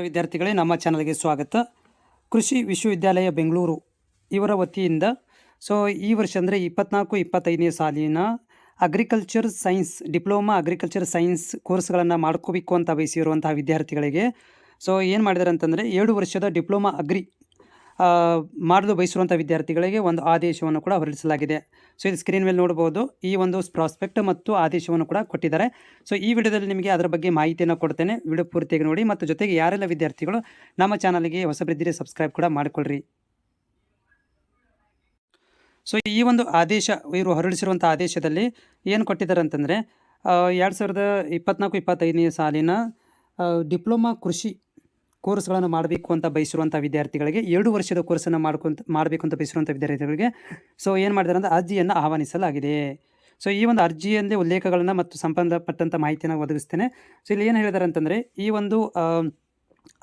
ವಿದ್ಯಾರ್ಥಿಗಳೇ ನಮ್ಮ ಚಾನಲ್ಗೆ ಸ್ವಾಗತ. ಕೃಷಿ ವಿಶ್ವವಿದ್ಯಾಲಯ ಬೆಂಗಳೂರು. ಇವರ ವತಿಯಿಂದ ಸೊ, ಈ ವರ್ಷ ಅಂದರೆ ಇಪ್ಪತ್ನಾಲ್ಕು, ಇಪ್ಪತ್ತೈದನೇ ಸಾಲಿನ agriculture science diploma agriculture science ಕೋರ್ಸ್ಗಳನ್ನು ಮಾಡ್ಕೋಬೇಕು ಅಂತ ಬಯಸಿರುವಂತಹ ವಿದ್ಯಾರ್ಥಿಗಳಿಗೆ ಸೊ, ಏನು ಮಾಡಿದ್ದಾರೆ ಅಂತಂದರೆ ಏಳು ವರ್ಷದ ಡಿಪ್ಲೊಮಾ ಅಗ್ರಿ ಮಾಡಲು ಬಯಸಿರುವಂಥ ವಿದ್ಯಾರ್ಥಿಗಳಿಗೆ ಒಂದು ಆದೇಶವನ್ನು ಕೂಡ ಹೊರಡಿಸಲಾಗಿದೆ. ಸೊ ಇದು ಸ್ಕ್ರೀನ್ ಮೇಲೆ ನೋಡ್ಬೋದು ಈ ಒಂದು ಪ್ರಾಸ್ಪೆಕ್ಟ್ ಮತ್ತು ಆದೇಶವನ್ನು ಕೂಡ ಕೊಟ್ಟಿದ್ದಾರೆ. ಸೊ ಈ ವಿಡಿಯೋದಲ್ಲಿ ನಿಮಗೆ ಅದರ ಬಗ್ಗೆ ಮಾಹಿತಿಯನ್ನು ಕೊಡ್ತೇನೆ. ವಿಡಿಯೋ ಪೂರ್ತಿಯಾಗಿ ನೋಡಿ ಮತ್ತು ಜೊತೆಗೆ ಯಾರೆಲ್ಲ ವಿದ್ಯಾರ್ಥಿಗಳು ನಮ್ಮ ಚಾನಲ್ಗೆ ಹೊಸಬ್ರಿದ್ದರೆ ಸಬ್ಸ್ಕ್ರೈಬ್ ಕೂಡ ಮಾಡಿಕೊಳ್ಳ್ರಿ ಸೊ ಈ ಒಂದು ಆದೇಶ, ಇವರು ಹೊರಡಿಸಿರುವಂಥ ಆದೇಶದಲ್ಲಿ ಏನು ಕೊಟ್ಟಿದ್ದಾರೆ ಅಂತಂದರೆ ಎರಡು ಸಾವಿರದ ಇಪ್ಪತ್ನಾಲ್ಕು, ಇಪ್ಪತ್ತೈದನೇ ಸಾಲಿನ ಡಿಪ್ಲೊಮಾ ಕೃಷಿ ಕೋರ್ಸ್ಗಳನ್ನು ಮಾಡಬೇಕು ಅಂತ ಬಯಸಿರುವಂಥ ವಿದ್ಯಾರ್ಥಿಗಳಿಗೆ ಎರಡು ವರ್ಷದ ಕೋರ್ಸನ್ನು ಮಾಡ್ಕೊಂತ, ಮಾಡಬೇಕು ಅಂತ ಬಯಸಿರುವಂಥ ವಿದ್ಯಾರ್ಥಿಗಳಿಗೆ ಸೊ ಏನು ಮಾಡಿದ್ದಾರೆ ಅಂದರೆ ಅರ್ಜಿಯನ್ನು ಆಹ್ವಾನಿಸಲಾಗಿದೆ. ಸೊ ಈ ಒಂದು ಅರ್ಜಿಯಲ್ಲಿ ಉಲ್ಲೇಖಗಳನ್ನು ಮತ್ತು ಸಂಬಂಧಪಟ್ಟಂಥ ಮಾಹಿತಿಯನ್ನು ಒದಗಿಸ್ತೇನೆ. ಸೊ ಇಲ್ಲಿ ಏನು ಹೇಳಿದ್ದಾರೆ ಅಂತಂದರೆ ಈ ಒಂದು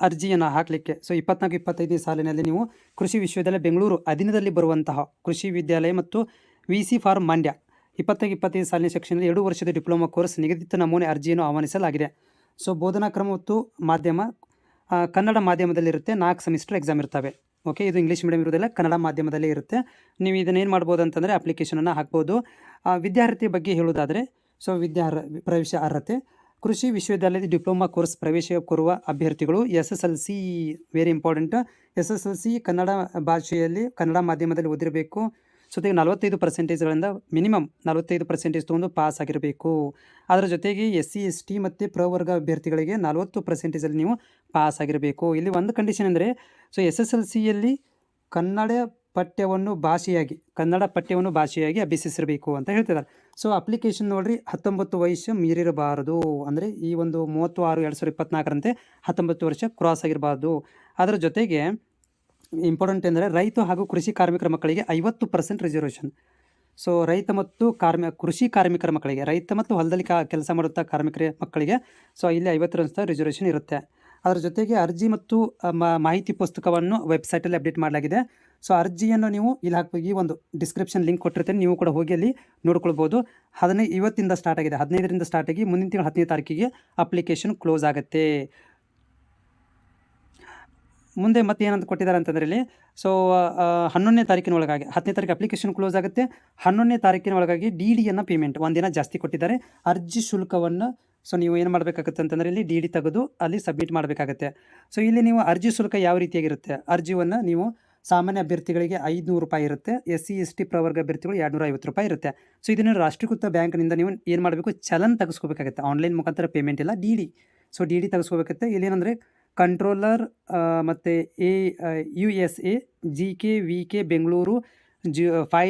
ಅರ್ಜಿಯನ್ನು ಹಾಕಲಿಕ್ಕೆ, ಸೊ ಇಪ್ಪತ್ನಾಲ್ಕು ಇಪ್ಪತ್ತೈದನೇ ಸಾಲಿನಲ್ಲಿ ನೀವು ಕೃಷಿ ವಿಶ್ವವಿದ್ಯಾಲಯ ಬೆಂಗಳೂರು ಅಧೀನದಲ್ಲಿ ಬರುವಂತಹ ಕೃಷಿ ವಿದ್ಯಾಲಯ ಮತ್ತು ವಿ ಸಿ ಫಾರ್ಮ್ ಮಂಡ್ಯ ಇಪ್ಪತ್ತೈದು ಇಪ್ಪತ್ತೈದು ಸಾಲಿನ ಸೆಕ್ಷನಲ್ಲಿ ಎರಡು ವರ್ಷದ ಡಿಪ್ಲೊಮಾ ಕೋರ್ಸ್ ನಿಗದಿತ ನಮೂನೆ ಅರ್ಜಿಯನ್ನು ಆಹ್ವಾನಿಸಲಾಗಿದೆ. ಸೊ ಬೋಧನಾ ಕ್ರಮ ಮತ್ತು ಮಾಧ್ಯಮ ಕನ್ನಡ ಮಾಧ್ಯಮದಲ್ಲಿರುತ್ತೆ ನಾಲ್ಕು ಸೆಮಿಸ್ಟರ್ ಎಕ್ಸಾಮ್ ಇರ್ತವೆ. ಓಕೆ ಇದು ಇಂಗ್ಲೀಷ್ ಮೀಡಿಯಂ ಇರೋದಿಲ್ಲ ಕನ್ನಡ ಮಾಧ್ಯಮದಲ್ಲೇ ಇರುತ್ತೆ. ನೀವು ಇದನ್ನೇನು ಮಾಡ್ಬೋದು ಅಂತಂದರೆ ಅಪ್ಲಿಕೇಶನನ್ನು ಹಾಕ್ಬೋದು. ವಿದ್ಯಾರ್ಥಿ ಬಗ್ಗೆ ಹೇಳೋದಾದರೆ ಸೊ ವಿದ್ಯಾರ್, ಪ್ರವೇಶ ಅರ್ಹತೆ, ಕೃಷಿ ವಿಶ್ವವಿದ್ಯಾಲಯದ ಡಿಪ್ಲೊಮಾ ಕೋರ್ಸ್ ಪ್ರವೇಶ ಕೊರುವ ಅಭ್ಯರ್ಥಿಗಳು S S L C very important S S L C Kannada ಭಾಷೆಯಲ್ಲಿ, ಕನ್ನಡ ಮಾಧ್ಯಮದಲ್ಲಿ ಓದಿರಬೇಕು. ಜೊತೆಗೆ ನಲವತ್ತೈದು ಪರ್ಸೆಂಟೇಜ್ಗಳಿಂದ ಮಿನಿಮಮ್ ನಲವತ್ತೈದು ಪರ್ಸೆಂಟೇಜ್ ತೊಗೊಂಡು ಪಾಸ್ ಆಗಿರಬೇಕು. ಅದರ ಜೊತೆಗೆ ಎಸ್ ಸಿ, ಎಸ್ ಟಿ ಮತ್ತು ಪ್ರವರ್ಗ ಅಭ್ಯರ್ಥಿಗಳಿಗೆ ನಲವತ್ತು ಪರ್ಸೆಂಟೇಜಲ್ಲಿ ನೀವು ಪಾಸ್ ಆಗಿರಬೇಕು. ಇಲ್ಲಿ ಒಂದು ಕಂಡೀಷನ್ ಅಂದರೆ ಸೊ ಎಸ್ ಎಸ್ ಎಲ್ ಸಿಯಲ್ಲಿ ಕನ್ನಡ ಪಠ್ಯವನ್ನು ಭಾಷೆಯಾಗಿ, ಕನ್ನಡ ಪಠ್ಯವನ್ನು ಭಾಷೆಯಾಗಿ ಅಭ್ಯಸಿಸಿರಬೇಕು ಅಂತ ಹೇಳ್ತಿದ್ದಾರೆ. ಸೊ ಅಪ್ಲಿಕೇಶನ್ ನೋಡ್ರಿ, ಹತ್ತೊಂಬತ್ತು ವಯಸ್ಸು ಮೀರಿರಬಾರದು. ಅಂದರೆ ಈ ಒಂದು ಮೂವತ್ತು ಆರು ಎರಡು ಸಾವಿರದ ಇಪ್ಪತ್ನಾಲ್ಕರಂತೆ ಹತ್ತೊಂಬತ್ತು ವರ್ಷ ಕ್ರಾಸ್ ಆಗಿರಬಾರ್ದು. ಅದರ ಜೊತೆಗೆ ಇಂಪಾರ್ಟೆಂಟ್ ಎಂದರೆ ರೈತ ಹಾಗೂ ಕೃಷಿ ಕಾರ್ಮಿಕರ ಮಕ್ಕಳಿಗೆ ಐವತ್ತು ಪರ್ಸೆಂಟ್ ರಿಸರ್ವೇಷನ್ ಸೊ ರೈತ ಮತ್ತು ಕಾರ್ಮಿ, ಕೃಷಿ ಕಾರ್ಮಿಕರ ಮಕ್ಕಳಿಗೆ, ರೈತ ಮತ್ತು ಹೊಲದಲ್ಲಿ ಕೆಲಸ ಮಾಡುತ್ತಾ ಕಾರ್ಮಿಕರ ಮಕ್ಕಳಿಗೆ ಸೊ ಇಲ್ಲಿ ಐವತ್ತರಷ್ಟು ರಿಸರ್ವೇಷನ್ ಇರುತ್ತೆ. ಅದರ ಜೊತೆಗೆ ಅರ್ಜಿ ಮತ್ತು ಮಾಹಿತಿ ಪುಸ್ತಕವನ್ನು ವೆಬ್ಸೈಟಲ್ಲಿ ಅಪ್ಡೇಟ್ ಮಾಡಲಾಗಿದೆ. ಸೊ ಅರ್ಜಿಯನ್ನು ನೀವು ಇಲ್ಲಿ ಹಾಕಿ ಒಂದು ಡಿಸ್ಕ್ರಿಪ್ಷನ್ ಲಿಂಕ್ ಕೊಟ್ಟಿರ್ತೇನೆ, ನೀವು ಕೂಡ ಹೋಗಿ ಅಲ್ಲಿ ನೋಡ್ಕೊಳ್ಬೋದು. ಹದಿನೈದು ಇವತ್ತಿಂದ ಸ್ಟಾರ್ಟ್ ಆಗಿದೆ, ಹದಿನೈದರಿಂದ ಸ್ಟಾರ್ಟ್ ಆಗಿ, ಮುಂದಿನ ತಿಂಗಳು ಹತ್ತನೇ ತಾರೀಕಿಗೆ ಅಪ್ಲಿಕೇಶನ್ ಕ್ಲೋಸ್ ಆಗುತ್ತೆ. ಮುಂದೆ ಮತ್ತೆ ಏನಂತ ಕೊಟ್ಟಿದ್ದಾರೆ ಅಂತಂದ್ರೆ ಇಲ್ಲಿ ಸೊ ಹನ್ನೊಂದನೇ ತಾರೀಕಿನ ಒಳಗಾಗಿ, ಹತ್ತನೇ ತಾರೀಕು ಅಪ್ಲಿಕೇಶನ್ ಕ್ಲೋಸ್ ಆಗುತ್ತೆ. ಹನ್ನೊಂದನೇ ತಾರೀಕಿನ ಒಳಗಾಗಿ ಡಿ ಡಿಯನ್ನು ಪೇಮೆಂಟ್ ಒಂದಿನ ಜಾಸ್ತಿ ಕೊಟ್ಟಿದ್ದಾರೆ. ಅರ್ಜಿ ಶುಲ್ಕವನ್ನು ಸೊ ನೀವು ಏನು ಮಾಡಬೇಕಾಗುತ್ತೆ ಅಂತಂದರೆ ಇಲ್ಲಿ ಡಿ ಡಿ ತೆಗೆದು ಅಲ್ಲಿ ಸಬ್ಮಿಟ್ ಮಾಡಬೇಕಾಗುತ್ತೆ. ಸೊ ಇಲ್ಲಿ ನೀವು ಅರ್ಜಿ ಶುಲ್ಕ ಯಾವ ರೀತಿಯಾಗಿರುತ್ತೆ? ಅರ್ಜಿಯನ್ನು ನೀವು ಸಾಮಾನ್ಯ ಅಭ್ಯರ್ಥಿಗಳಿಗೆ ಐದುನೂರು ರೂಪಾಯಿ ಇರುತ್ತೆ. ಎಸ್ ಸಿ ಎಸ್ ಟಿ ಪ್ರವರ್ಗ ಅಭ್ಯರ್ಥಿಗಳು ಎರಡುನೂರ ಐವತ್ತು ರೂಪಾಯಿ ಇರುತ್ತೆ. ಸೊ ಇದನ್ನು ರಾಷ್ಟ್ರೀಕೃತ ಬ್ಯಾಂಕ್ನಿಂದ ನೀವು ಏನು ಮಾಡಬೇಕು? ಚಲನ್ ತೆಗೆಸ್ಕೋಬೇಕಾಗುತ್ತೆ. ಆನ್ಲೈನ್ ಮುಖಾಂತರ ಪೇಮೆಂಟ್ ಇಲ್ಲ D D so D D ತೆಗೆಸ್ಕೋಬೇಕಾಗುತ್ತೆ. ಇಲ್ಲೇನಂದರೆ ಕಂಟ್ರೋಲರ್ ಮತ್ತು A U S A, G K, V K, Bengaluru, G five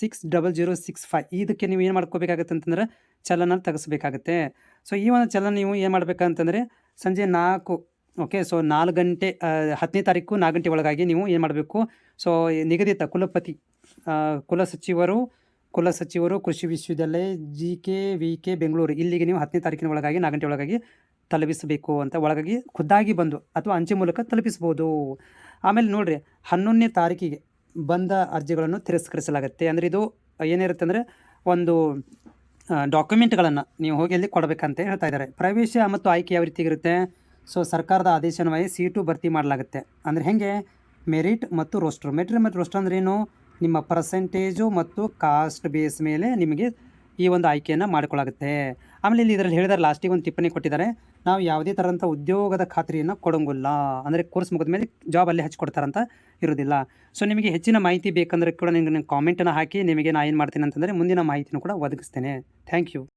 six double zero six five ಇದಕ್ಕೆ ನೀವು ಏನು ಮಾಡ್ಕೋಬೇಕಾಗತ್ತೆ ಅಂತಂದ್ರೆ ಚಲನ ತೆಗೆಸ್ಬೇಕಾಗತ್ತೆ. ಸೊ ಈ ಒಂದು ಚಲನ ನೀವು ಏನು ಮಾಡಬೇಕಂತಂದರೆ ಸಂಜೆ ನಾಲ್ಕು ಓಕೆ ಸೊ ನಾಲ್ಕು ಗಂಟೆ ಹತ್ತನೇ ತಾರೀಕು ನಾಲ್ಕು ಗಂಟೆ ಒಳಗಾಗಿ ನೀವು ಏನು ಮಾಡಬೇಕು? ಸೊ ನಿಗದಿತ ಕುಲಪತಿ ಸಚಿವರು, ಕುಲ ಸಚಿವರು ಕೃಷಿ ವಿಶ್ವವಿದ್ಯಾಲಯ, G K, V K, Bengaluru, ಇಲ್ಲಿಗೆ ನೀವು ಹತ್ತನೇ ತಾರೀಕಿನ ಒಳಗಾಗಿ ನಾಲ್ಕು ಗಂಟೆ ಒಳಗಾಗಿ ತಲುಪಿಸಬೇಕು ಅಂತ ಒಳಗಾಗಿ ಖುದ್ದಾಗಿ ಬಂದು ಅಥವಾ ಅಂಚೆ ಮೂಲಕ ತಲುಪಿಸ್ಬೋದು ಆಮೇಲೆ ನೋಡಿರಿ, ಹನ್ನೊಂದನೇ ತಾರೀಕಿಗೆ ಬಂದ ಅರ್ಜಿಗಳನ್ನು ತಿರಸ್ಕರಿಸಲಾಗುತ್ತೆ. ಅಂದರೆ ಇದು ಏನಿರುತ್ತೆ ಅಂದರೆ ಒಂದು ಡಾಕ್ಯುಮೆಂಟ್ಗಳನ್ನು ನೀವು ಹೋಗಿ ಅಲ್ಲಿ ಕೊಡಬೇಕಂತ ಹೇಳ್ತಾ ಇದ್ದಾರೆ. ಪ್ರವೇಶ ಮತ್ತು ಆಯ್ಕೆ ಯಾವ ರೀತಿ ಇರುತ್ತೆ? ಸೊ, ಸರ್ಕಾರದ ಆದೇಶನ್ವಯ ಸೀಟು ಭರ್ತಿ ಮಾಡಲಾಗುತ್ತೆ. ಅಂದರೆ ಹೇಗೆ? ಮೆರಿಟ್ ಮತ್ತು ರೋಸ್ಟರ್. ಮೆರಿಟ್ ಮತ್ತು ರೋಸ್ಟರ್ ಏನು? ನಿಮ್ಮ ಪರ್ಸೆಂಟೇಜು ಮತ್ತು ಕಾಸ್ಟ್ ಬೇಸ್ ಮೇಲೆ ನಿಮಗೆ ಈ ಒಂದು ಆಯ್ಕೆಯನ್ನು ಮಾಡಿಕೊಳ್ಳಾಗುತ್ತೆ. ಆಮೇಲೆ ಇಲ್ಲಿ ಇದರಲ್ಲಿ ಹೇಳಿದಾರೆ ಲಾಸ್ಟಿಗೆ ಒಂದು ಟಿಪ್ಪಣಿ ಕೊಟ್ಟಿದ್ದಾರೆ. ನಾವು ಯಾವುದೇ ಥರದಂಥ ಉದ್ಯೋಗದ ಖಾತ್ರಿಯನ್ನು ಕೊಡೋಂಗಿಲ್ಲ. ಅಂದರೆ ಕೋರ್ಸ್ ಮುಗಿದ ಮೇಲೆ ಜಾಬ್ ಅಲ್ಲಿ ಹಚ್ಕೊಡ್ತಾರಂತ ಇರೋದಿಲ್ಲ. ಸೊ ನಿಮಗೆ ಹೆಚ್ಚಿನ ಮಾಹಿತಿ ಬೇಕಂದ್ರೆ ಕೂಡ ನಿಮಗೆ ಕಾಮೆಂಟನ್ನು ಹಾಕಿ, ನಿಮಗೆ ನಾನು ಏನು ಮಾಡ್ತೀನಿ ಅಂತಂದರೆ ಮುಂದಿನ ಮಾಹಿತಿನೂ ಕೂಡ ಒದಗಿಸ್ತೇನೆ. Thank you